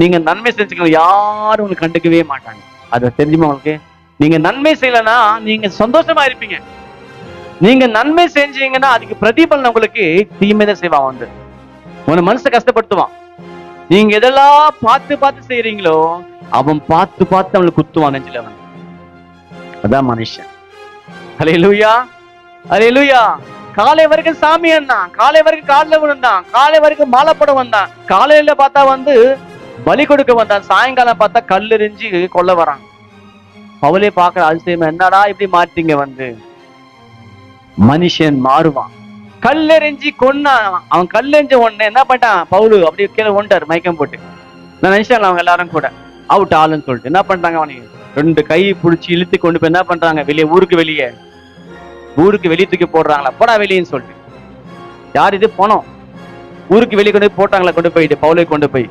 நீங்க நன்மை செஞ்சுக்கணும். யாரும் உங்களுக்கு கண்டுக்கவே மாட்டாங்க. அது தெரிஞ்சுமா உங்களுக்கு? நீங்க நன்மை செய்யலன்னா நீங்க சந்தோஷமா இருப்பீங்க. நீங்க நன்மை செஞ்சீங்கன்னா அதுக்கு பிரதிபலன் உங்களுக்கு தீமை தான் செய்வான் வந்து. உன மனசை கஷ்டப்படுத்துவான். நீங்க எதெல்லாம் பார்த்து பார்த்து செய்யறீங்களோ அவன் பார்த்து பார்த்து அவனுக்கு குத்துவான் நெஞ்சில அவன் அதான் மனுஷன். அலையலூயா அலையலூயா காலை வரைக்கும் சாமி அண்ணா காலை வரைக்கும் காலில் விழுந்தான். காலை வரைக்கும் மாலை படம் வந்தான். காலையில பார்த்தா வந்து பலி கொடுக்க வந்தான். சாயங்காலம் பார்த்தா கல்லெறிஞ்சு கொல்ல வரான் பவுலே பார்க்குற அதிசயம் என்னடா இப்படி மாட்டீங்க வந்து? மனுஷன் மாறுவான். கல்லெறிஞ்சி கொன்னான். அவன் கல்லெறிஞ்ச உடனே என்ன பண்ணிட்டான்? பவுலு அப்படி கீழே கொண்டாரு மயக்கம் போட்டு. நான் நினைச்சாங்க அவங்க எல்லாரும் கூட. அவுட் ஆளுன்னு சொல்லிட்டு. என்ன பண்றாங்க அவனுக்கு ரெண்டு கை பிடிச்சி இழுத்து கொண்டு போய் என்ன பண்றாங்க? வெளியே ஊருக்கு வெளியே. ஊருக்கு வெளியே தூக்கி போடுறாங்களா? போடா வெளியேன்னு சொல்லிட்டு. யார் இது? போனோம். ஊருக்கு வெளியே கொண்டு போய் போட்டாங்களா? கொண்டு போயிட்டு. பவுலை கொண்டு போய்.